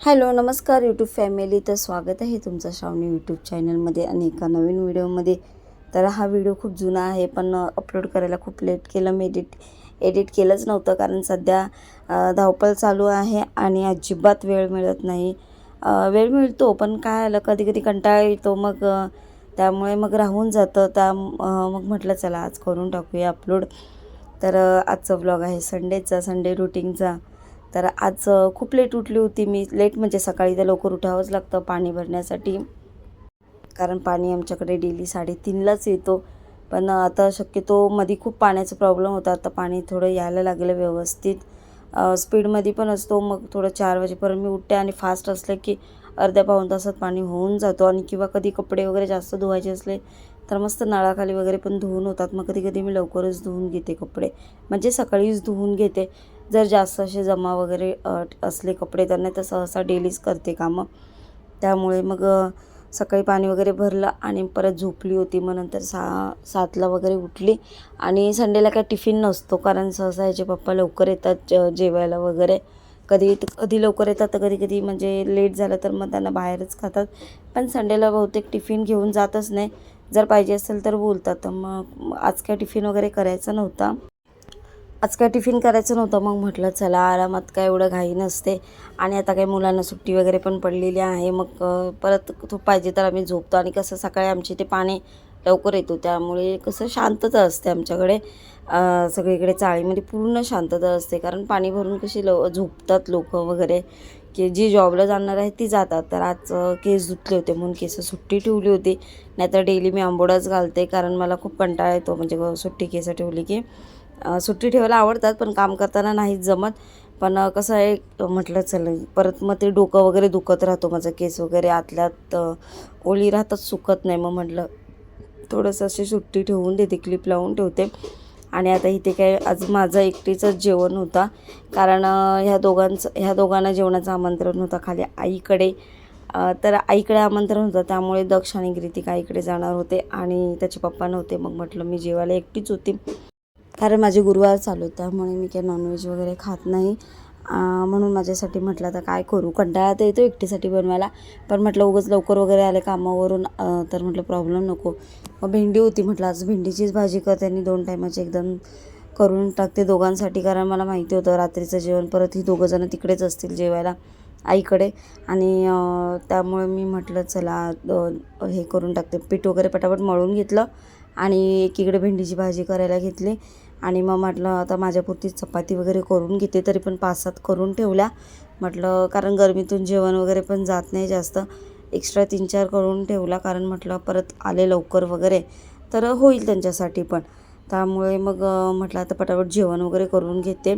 Hello नमस्कार YouTube family तर स्वागत आहे तुमचं श्रावणी यूट्यूब चॅनलमध्ये आणि एका नवीन व्हिडिओमध्ये तर हा व्हिडिओ खूप जुना आहे पण अपलोड करायला खूप लेट केलं. मी एडिट एडिट केलंच नव्हतं कारण सध्या धावपळ चालू आहे आणि अजिबात वेळ मिळत नाही. वेळ मिळतो पण काय आलं कधी कधी कंटाळा येतो. मग त्यामुळे मग राहून जातं. त्या मग म्हटलं चला आज करून टाकूया अपलोड तर आजचा ब्लॉग आहे संडेचा. संडे रुटीनचा तर आज खूप लेट उठली होती मी. लेट म्हणजे सकाळी तर लवकर उठावंच लागतं पाणी भरण्यासाठी. कारण पाणी आमच्याकडे डेली साडेतीनलाच येतो. पण आता शक्यतो मध्ये खूप पाण्याचा प्रॉब्लेम होता. आता पाणी थोडं यायला लागलं व्यवस्थित. स्पीडमध्ये पण असतो. मग थोडं चार वाजेपर्यंत मी उठते आणि फास्ट असलं की अर्ध्या पाऊण तासात पाणी होऊन जातो. आणि किंवा कधी कपडे वगैरे जास्त धुवायचे असले तर मस्त नळाखाली वगैरे पण धुवून होतात. मग कधी कधी मी लवकरच धुवून घेते कपडे. म्हणजे सकाळीच धुवून घेते. जर जास्त असे जमा वगैरे असले कपडे तर नाही तर सहसा डेलीच करते कामं. त्यामुळे मग सकाळी पाणी वगैरे भरलं आणि परत झोपली होती मग नंतर सहा सातला वगैरे उठली. आणि संडेला काय टिफिन नसतो कारण सहसा याचे पप्पा लवकर येतात ज जेवायला वगैरे. कधी कधी लवकर येतात तर कधी कधी म्हणजे लेट झालं तर मग त्यांना बाहेरच खातात. पण संडेला बहुतेक टिफिन घेऊन जातच नाही. जर पाहिजे असेल तर बोलतात. तर मग आज काय टिफिन वगैरे करायचा नव्हता. आज काय टिफिन करायचं नव्हतं मग म्हटलं चला आरामात काय एवढं घाई नसते. आणि आता काही मुलांना सुट्टी वगैरे पण पडलेली आहे मग परत तो पाहिजे तर आम्ही झोपतो. आणि कसं सकाळी आमची ते पाणी लवकर येतो त्यामुळे कसं शांतता असते आमच्याकडे. सगळीकडे चाळीमध्ये म्हणजे पूर्ण शांतता असते कारण पाणी भरून कशी लव झोपतात लोक वगैरे. की जी जॉबला जाणार आहे ती जातात. तर आज केस धुतले होते म्हणून केस सुट्टी ठेवली होती. नाहीतर डेली मी आंबोडाच घालते कारण मला खूप कंटाळा येतो. म्हणजे सुट्टी केस ठेवली की. सुट्टी ठेवायला आवडतात पण काम करताना नाही जमत. पण कसं आहे म्हटलं चल परत मग ते डोकं वगैरे दुखत राहतो माझं केस वगैरे आतल्यात ओली राहतात सुकत नाही मग म्हटलं थोडंसं अशी सुट्टी ठेवून देते क्लिप लावून ठेवते. आणि आता इथे काय आज माझं एकटीचंच जेवण होता. कारण ह्या दोघांचं ह्या दोघांना जेवणाचं आमंत्रण होतं खाली आईकडे. तर आईकडे आमंत्रण होतं त्यामुळे दक्ष आणि ग्रितिक आईकडे जाणार होते आणि त्याचे पप्पा नव्हते. मग म्हटलं मी जेवायला एकटीच होती. कारण माझे गुरुवार चालू आहेत त्यामुळे मी काही नॉनव्हेज वगैरे खात नाही. म्हणून माझ्यासाठी म्हटलं आता काय करू? कंटाळा तर येतो एकटीसाठी बनवायला पण म्हटलं उगाच लवकर वगैरे आले कामावरून तर म्हटलं प्रॉब्लेम नको. मग भेंडी होती म्हटलं आज भेंडीचीच भाजी करते आणि दोन टायमाची एकदम करून टाकते दोघांसाठी कारण मला माहिती होतं रात्रीचं जेवण परत ही दोघंजणं तिकडेच असतील जेवायला आईकडे. आणि त्यामुळे मी म्हटलं चला हे करून टाकते. पीठ वगैरे पटापट मळून घेतलं आणि एकीकडे भेंडीची भाजी करायला घेतली. आणि मग म्हटलं आता माझ्यापुरती चपाती वगैरे करून घेते तरी पण पाच सात करून ठेवल्या. म्हटलं कारण गरमीतून जेवण वगैरे पण जात नाही जास्त. एक्स्ट्रा तीन चार करून ठेवला कारण म्हटलं परत आले लवकर वगैरे. तर होईल त्यांच्यासाठी पण. त्यामुळे मग म्हटलं आता पटापट जेवण वगैरे करून घेते.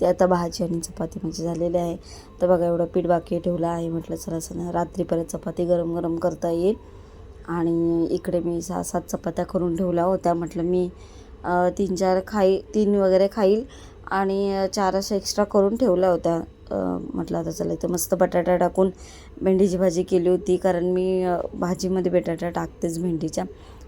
ते आता भाजी आणि चपाती म्हणजे झालेली आहे. तर बघा एवढं पीठ बाकी ठेवलं आहे. म्हटलं चला चला रात्री परत चपाती गरम गरम करता येईल. आणि इकडे मी सहा सात चपात्या करून ठेवल्या होत्या म्हटलं मी तीन चार खाई तीन वगैरे खाईल. आणि चार अशा एक्स्ट्रा करून ठेवल्या होत्या. म्हटलं आता चला इथं मस्त बटाटा टाकून भेंडीची भाजी केली होती. कारण मी भाजीमध्ये बटाटा टाकतेच भेंडीच्या.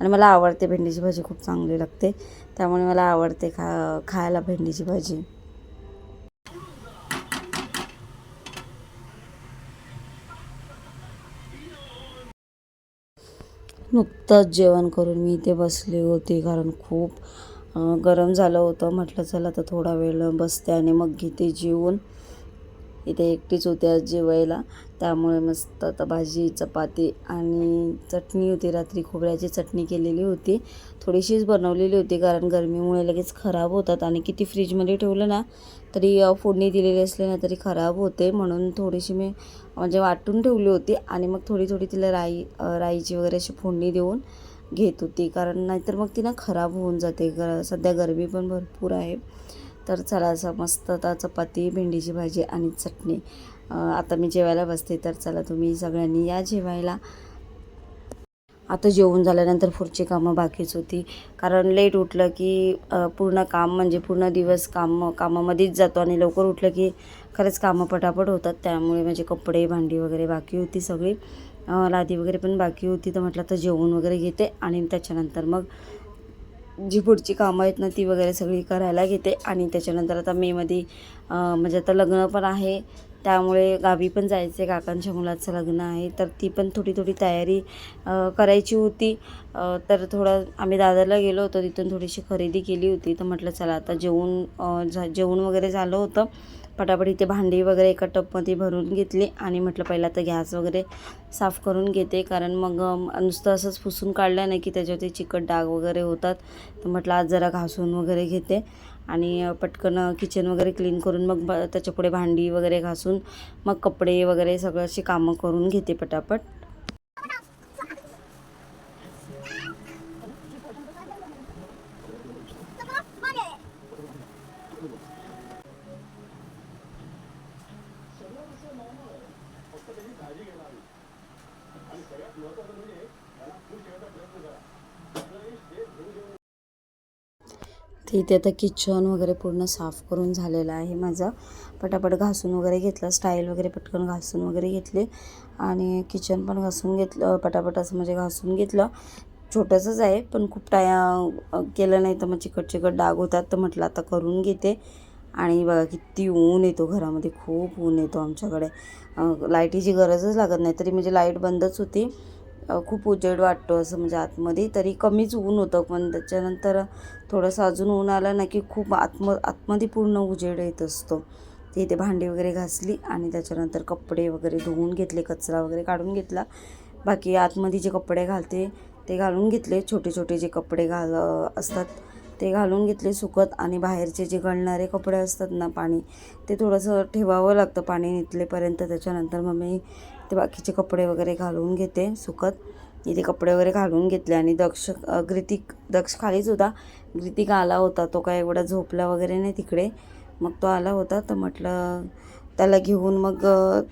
आणि मला आवडते भेंडीची भाजी खूप चांगली लागते. त्यामुळे मला आवडते खा खायला भेंडीची भाजी. नुकतंच जेवण करून मी इथे बसली होती कारण खूप गरम झालं होतं. म्हटलं चला तर थोडा वेळ बसते आणि मग घेते जेवून. इथे एकटीच होते आज जेवायला. त्यामुळे मस्त आता भाजी चपाती आणि चटणी होती. रात्री खोबऱ्याची चटणी केलेली होती. थोडीशीच बनवलेली होती कारण गरमीमुळे लगेच खराब होतात आणि किती फ्रीजमध्ये ठेवलं ना तरी फोडणी दिलेली असली ना तरी खराब होते. म्हणून थोडीशी मी म्हणजे वाटून ठेवली होती आणि मग थोडी थोडी तिला राई राईची वगैरे अशी फोडणी देऊन घेत होती. कारण नाहीतर मग ती ना खराब होऊन जाते. ग सध्या गरमी पण भरपूर आहे. तर चला असं मस्त आता चपाती भेंडीची भाजी आणि चटणी. आता मी जेवायला बसते. तर चला तुम्ही सगळ्यांनी या जेवायला. आता जेवून झाल्यानंतर पुढची कामं बाकीच होती. कारण लेट उठलं की पूर्ण काम म्हणजे पूर्ण दिवस काम कामामध्येच जातो आणि लवकर उठलं की खरंच कामं पटापट होतात. त्यामुळे माझे कपडे भांडी वगैरे बाकी होती सगळी. लादी वगैरे पण बाकी होती तर म्हटलं तर जेवण वगैरे घेते आणि त्याच्यानंतर मग जी पुढची कामं आहेत ना ती वगैरे सगळी करायला घेते. आणि त्याच्यानंतर आता मेमध्ये म्हणजे आता लग्न पण आहे. त्यामुळे गावी पण जायचं आहे काकांच्या मुलाचं लग्न आहे. तर ती पण थोडी थोडी तयारी करायची होती. तर थोडं आम्ही दादरला गेलो होतो. तिथून थोडीशी खरेदी केली होती. तर म्हटलं चला आता जेवण झा जेवण वगैरे झालं होतं. पटापट इथे भांडी वगैरे एका टपमध्ये भरून घेतली आणि म्हटलं पहिला तर गॅस वगैरे साफ करून घेते. कारण मग नुसतं असंच पुसून काढलं नाही की त्याच्यावरती चिकट डाग वगैरे होतात. तर म्हटलं आज जरा घासून वगैरे घेते. आणि पटकन किचन वगैरे क्लीन करून मग ब त्याच्यापुढे भांडी वगैरे घासून मग कपडे वगैरे सगळं अशी कामं करून घेते पटापट. तर इथे आता किचन वगैरे पूर्ण साफ करून झालेलं आहे माझं. पटापट घासून वगैरे घेतलं स्टाईल वगैरे पटकन घासून वगैरे घेतले आणि किचन पण घासून घेतलं पटापट असं म्हणजे घासून घेतलं. छोटंसंच आहे पण खूप टाया केलं नाही तर मग चिकट चिकट डाग होतात तर म्हटलं आता करून घेते. आणि बघा किती ऊन येतो घरामध्ये खूप ऊन येतो आमच्याकडे. लाईटीची गरजच लागत नाही. तरी म्हणजे लाइट बंदच होती. खूप उजेड वाटतो असं म्हणजे आतमध्ये. तरी कमीच ऊन होतं पण त्याच्यानंतर थोडंसं अजून ऊन आलं ना की खूप आतम आतमध्ये पूर्ण उजेड येत असतो. ते इथे भांडी वगैरे घासली आणि त्याच्यानंतर कपडे वगैरे धुवून घेतले कचरा वगैरे काढून घेतला. बाकी आतमध्ये जे कपडे घालते ते घालून घेतले. छोटे छोटे जे कपडे घाल असतात ते घालून घेतले सुकत आणि बाहेरचे जे गळणारे कपडे असतात ना पाणी ते थोडंसं ठेवावं लागतं पाणी निथलेपर्यंत. त्याच्यानंतर मग मी ते बाकीचे कपडे वगैरे घालून घेते सुकत. इथे कपडे वगैरे घालून घेतले आणि दक्ष ग्रितिक दक्ष खालीच होता. ग्रितिक आला होता. तो काय एवढा झोपला वगैरे नाही तिकडे. मग तो आला होता. तर म्हटलं त्याला घेऊन मग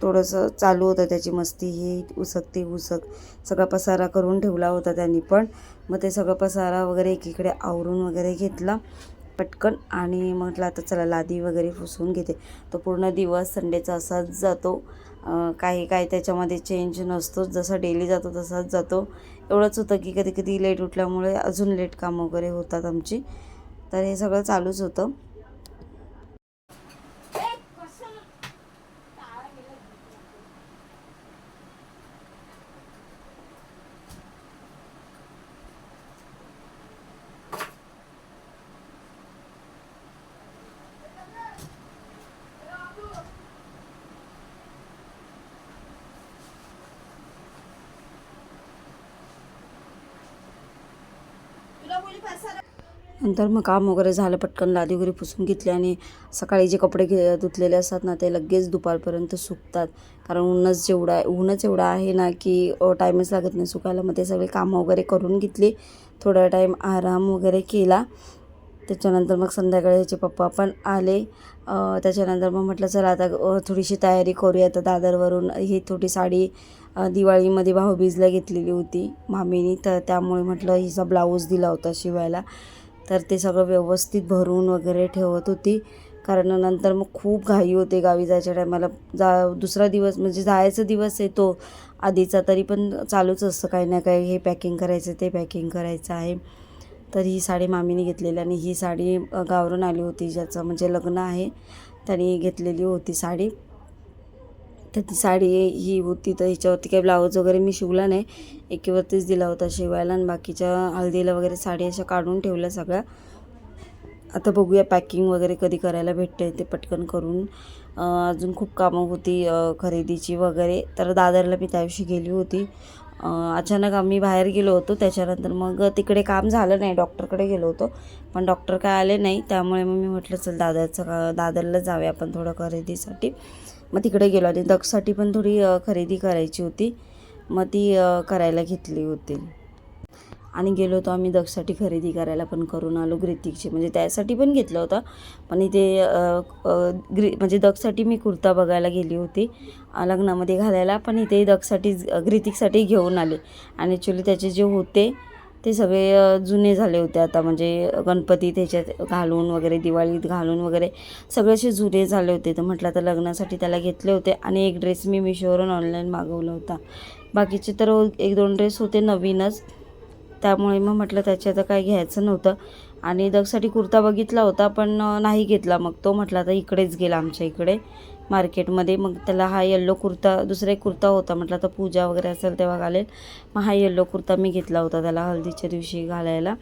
थोडंसं चालू होतं त्याची मस्ती ही उसक ती उसक. सगळा पसारा करून ठेवला होता त्यांनी पण. मग ते सगळं पसारा वगैरे एकीकडे आवरून वगैरे घेतला पटकन आणि म्हटलं आता चला लादी वगैरे पुसून घेते. तो पूर्ण दिवस संडेचा असाच जातो. काही काही काय त्याच्यामध्ये चेंज नसतो. जसा डेली जातो तसाच जातो. एवढंच होतं की कधी कधी लेट उठल्यामुळे अजून लेट कामं वगैरे होतात आमची. तर हे सगळं चालूच होतं. नंतर मग काम वगैरे झालं पटकन लादी वगैरे पुसून घेतली आणि सकाळी जे कपडे घे धुतलेले असतात ना ते लगेच दुपारपर्यंत सुकतात. कारण ऊनच जेवढा आहे ऊनच एवढा आहे ना की टाईमच लागत नाही सुकायला. मग ते सगळे कामं वगैरे करून घेतली. थोडा टाईम आराम वगैरे केला. त्याच्यानंतर मग संध्याकाळी ह्याचे पप्पा पण आले. त्याच्यानंतर मग म्हटलं चला आता थोडीशी तयारी करूया. आता दादरवरून ही थोडी साडी दिवाळीमध्ये भाऊबीजला घेतलेली होती मामीनी. तर त्यामुळे म्हटलं हिचा ब्लाऊज दिला होता शिवायला. तर ते सगळं व्यवस्थित भरून वगैरे ठेवत होती. कारण नंतर मग खूप घाई होते गावी जायच्या टायमाला. जा दुसरा दिवस म्हणजे जायचा दिवस येतो आधीचा तरी पण चालूच असतं काही ना काही. हे पॅकिंग करायचं ते पॅकिंग करायचं आहे. तर ही साडी मामीने घेतलेली आणि ही साडी गावरून आली होती ज्याचं म्हणजे लग्न आहे. त्यांनी घेतलेली होती साडी. तर ती साडी ही होती तर ह्याच्यावरती काही ब्लाऊज वगैरे मी शिवला नाही. एकेवरतीच दिला होता शिवायला आणि बाकीच्या हळदीला वगैरे साडी अशा काढून ठेवल्या सगळ्या. आता बघूया पॅकिंग वगैरे कधी करायला भेटते ते पटकन करून. अजून खूप कामं होती खरेदीची वगैरे. तर दादरला मी त्या दिवशी गेली होती. अचानक आम्ही बाहेर गेलो होतो त्याच्यानंतर मग तिकडे काम झालं नाही डॉक्टरकडे गेलो होतो. पण डॉक्टर काय आले नाही त्यामुळे मग मी म्हटलं चल दादरचं का दादरला जाऊया आपण थोडं खरेदीसाठी. मग तिकडे गेलो आणि दक्षसाठी पण थोडी खरेदी करायची होती. मग ती करायला घेतली होती. आणि गेलो होतो आम्ही दक्षसाठी खरेदी करायला पण करून आलो ग्रितिकची. म्हणजे त्यासाठी पण घेतलं होतं. पण इथे ग्रि म्हणजे दक्षसाठी मी कुर्ता बघायला गेली होती. लग्नामध्ये घालायला. पण इथे दक्षसाठी ग्रितिकसाठी घेऊन आले. आणि ॲक्च्युली त्याचे जे होते ते सगळे जुने झाले होते. आता म्हणजे गणपती त्याच्यात घालून वगैरे दिवाळीत घालून वगैरे सगळे असे जुने झाले होते. तर म्हटलं आता लग्नासाठी त्याला घेतले होते आणि एक ड्रेस मी मिशोवरून ऑनलाईन मागवला होता. बाकीचे तर एक दोन ड्रेस होते नवीनच. त्यामुळे मग म्हटलं त्याच्या आता काय घ्यायचं नव्हतं. आणि दगसाठी कुर्ता बघितला होता पण नाही घेतला. मग तो म्हटला आता इकडेच गेला आमच्या इकडे. मार्केटमध्ये. मग त्याला हा येल्लो कुर्ता दुसरा एक कुर्ता होता. म्हटलं आता पूजा वगैरे असेल तेव्हा घालेल. मग हा येल्लो कुर्ता मी घेतला होता त्याला हळदीच्या दिवशी घालायला.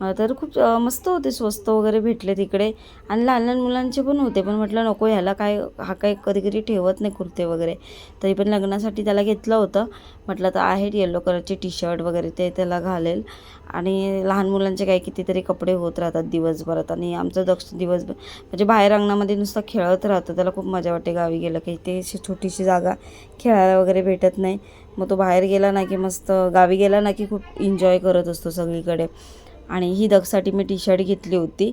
तर खूप मस्त होते स्वस्त वगैरे भेटले तिकडे. आणि लहान लहान मुलांचे पण होते पण म्हटलं नको ह्याला काय हा काय कधी कधी ठेवत नाही कुर्ते वगैरे. तरी पण लग्नासाठी त्याला घेतलं होतं. म्हटलं तर आहे येल्लो कलरचे टी शर्ट वगैरे ते त्याला घालेल. आणि लहान मुलांचे काही कितीतरी कपडे होत राहतात दिवसभरात. आणि आमचं दक्ष दिवसभर म्हणजे बाहेर अंगणामध्ये नुसतं खेळत राहतं. त्याला खूप मजा वाटते गावी गेलं की ते अशी छोटीशी जागा खेळायला वगैरे भेटत नाही. मग तो बाहेर गेला ना की मस्त गावी गेला ना की खूप एन्जॉय करत असतो सगळीकडे. आणि ही दगसाठी मी टी शर्ट घेतली होती.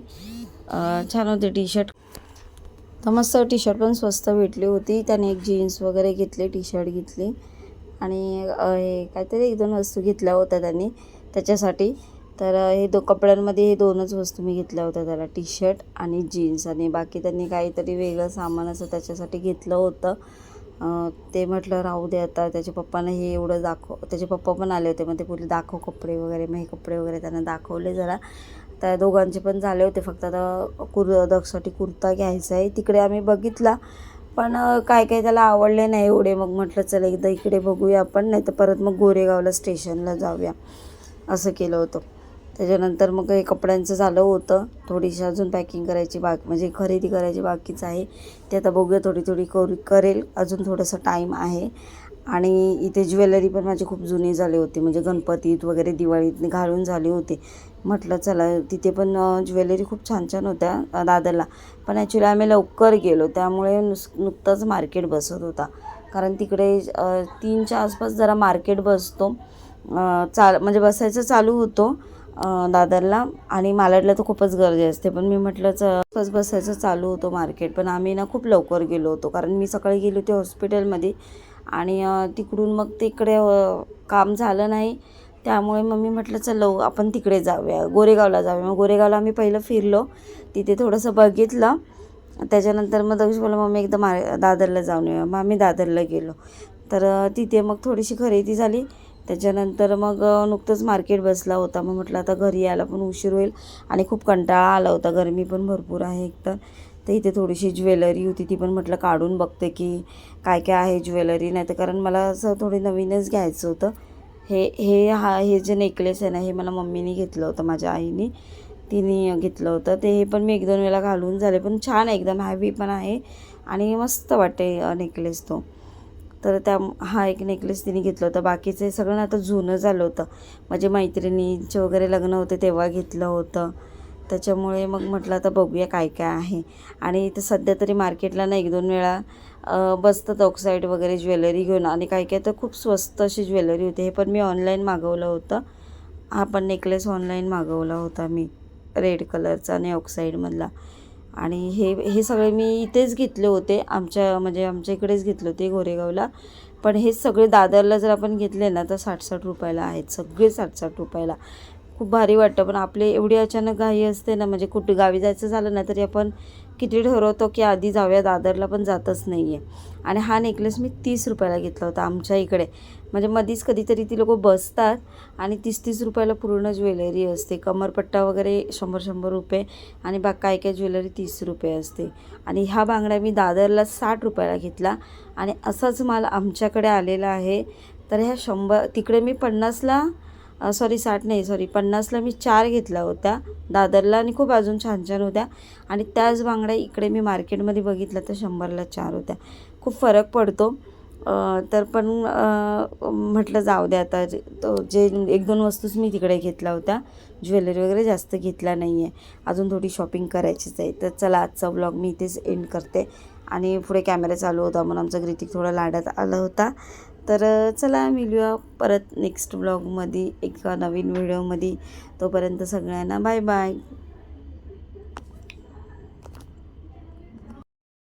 छान होती टी शर्ट तर मस्त टी शर्ट पण स्वस्त भेटली होती. त्याने एक जीन्स वगैरे घेतली टी शर्ट घेतली. आणि हे काहीतरी एक दोन वस्तू घेतल्या होत्या त्यांनी त्याच्यासाठी. तर हे दो कपड्यांमध्ये हे दोनच वस्तू मी घेतल्या होत्या त्याला टी शर्ट आणि जीन्स. आणि बाकी त्यांनी काहीतरी वेगळं सामान असं त्याच्यासाठी घेतलं होतं. ते म्हटलं राहू दे आता त्याच्या पप्पानं हे एवढं दाखव. त्याचे पप्पा पण आले होते मग ते बोलले दाखव कपडे वगैरे मग हे कपडे वगैरे त्यांना दाखवले जरा. त्या दोघांचे पण झाले होते फक्त आता कुर दगसाठी कुर्ता घ्यायचा आहे. तिकडे आम्ही बघितला पण काय काय त्याला आवडले नाही एवढे. मग म्हटलं चला एकदा इकडे बघूया आपण नाही तर परत मग गोरेगावला स्टेशनला जाऊया. असं केलं होतं. त्याच्यानंतर मग हे कपड्यांचं झालं होतं. थोडीशी अजून पॅकिंग करायची बाकी म्हणजे खरेदी करायची बाकीच आहे. ते आता बघूया थोडी थोडी करू करेल. अजून थोडंसं टाईम आहे. आणि इथे ज्वेलरी पण माझी खूप जुनी झाली होती. म्हणजे गणपतीत वगैरे दिवाळीत घालून झाली होती. म्हटलं चला तिथे पण ज्वेलरी खूप छान छान होत्या दादरला पण ॲक्च्युली आम्ही लवकर गेलो. त्यामुळे नुस नुकताच मार्केट बसत होता. कारण तिकडे तीनच्या आसपास जरा मार्केट बसतो. चाल म्हणजे बसायचं चालू होतो. दादरला. आणि मालाडला तर खूपच गर्दी असते. पण मी म्हटलं बस बसायचं चालू होतं मार्केट. पण आम्ही ना खूप लवकर गेलो होतो. कारण मी सकाळी गेली होती हॉस्पिटलमध्ये. आणि तिकडून मग तिकडे काम झालं नाही. त्यामुळे मग मी म्हटलं चल आपण तिकडे जाऊया. गोरेगावला जाऊया. मग गोरेगावला आम्ही पहिलं फिरलो. तिथे थोडंसं बघितलं. त्याच्यानंतर मग दक्षिण बोला मग एकदा मार दादरला जाऊन येऊया. मग आम्ही दादरला गेलो. तर तिथे मग थोडीशी खरेदी झाली. त्याच्यानंतर मग नुकतंच मार्केट बसला होता. मग म्हटलं आता घरी यायला पण उशीर होईल आणि खूप कंटाळा आला होता. गरमी पण भरपूर आहे एकतर. तर इथे थोडीशी ज्वेलरी होती. ती पण म्हटलं काढून बघते की काय काय आहे ज्वेलरी. नाही तर कारण मला असं थोडी नवीनच घ्यायचं होतं. हे हे हा हे जे नेकलेस आहे ना हे मला मम्मीने घेतलं होतं. माझ्या आईने तिने घेतलं होतं. ते हे पण मी एक दोन वेळा घालून झाले. पण छान आहे. एकदम हॅवी पण आहे. आणि मस्त वाटते नेकलेस तो. तर त्या हा एक नेकलेस तिने घेतलं होतं. बाकीचे सगळं ना आता जुनं झालं होतं. माझे मैत्रिणींचे वगैरे लग्न होते तेव्हा घेतलं होतं. त्याच्यामुळे मग म्हटलं आता बघूया काय काय आहे. आणि इथं सध्या तरी मार्केटला ना एक दोन वेळा बसतात ऑक्साईड वगैरे ज्वेलरी घेऊन. आणि काय काय तर खूप स्वस्त अशी ज्वेलरी होती. हे पण मी ऑनलाईन मागवलं होतं. हा पण नेकलेस ऑनलाईन मागवला होता मी. रेड कलरचा आणि ऑक्साईडमधला आणि हे हे सगळे मी इथेच घेतले होते. आमच्या म्हणजे आमच्या इकडेच घेतले होते गोरेगावला. पण हे सगळे दादरला जर आपण घेतले ना तर साठ साठ रुपयाला आहेत. सगळे साठ साठ रुपयाला. खूप भारी वाटतं. पण आपले एवढी अचानक घाई असते ना म्हणजे कुठे गावी जायचं झालं ना तरी आपण किती ठरवतो की आधी जाऊया दादरला पण जातच नाही आहे आणि हा नेकलेस मी तीस रुपयाला घेतला होता आमच्या इकडे. म्हणजे मधीच कधीतरी ती लोक बसतात आणि तीस तीस रुपयाला पूर्ण ज्वेलरी असते. कमरपट्टा वगैरे शंभर शंभर रुपये आणि बा काय काय ज्वेलरी तीस रुपये असते. आणि ह्या बांगड्या मी दादरला साठ रुपयाला घेतला. आणि असाच माल आमच्याकडे आलेला आहे. तर ह्या शंभर तिकडे मी पन्नासला सॉरी साठ नाही सॉरी पन्नासला मी चार घेतल्या होत्या. दादरला आणि खूप अजून छान छान होत्या. आणि त्याच बांगड्या इकडे मी मार्केटमध्ये बघितलं तर शंभरला चार होत्या. खूप फरक पडतो. तर पण म्हटलं जाऊ द्या आता. जे- तो जे एक दोन वस्तूच मी तिकडे घेतल्या होत्या. ज्वेलरी वगैरे जास्त घेतल्या नाही आहे अजून थोडी शॉपिंग करायचीच आहे. तर चला आजचा ब्लॉग मी इथेच एंड करते. आणि पुढे कॅमेरा चालू होता म्हणून आमचा ग्रितिक थोडा लाडात आला होता. तर चला मिळूया परत नेक्स्ट ब्लॉगमध्ये एका नवीन व्हिडिओमध्ये तोपर्यंत सगळ्यांना बाय बाय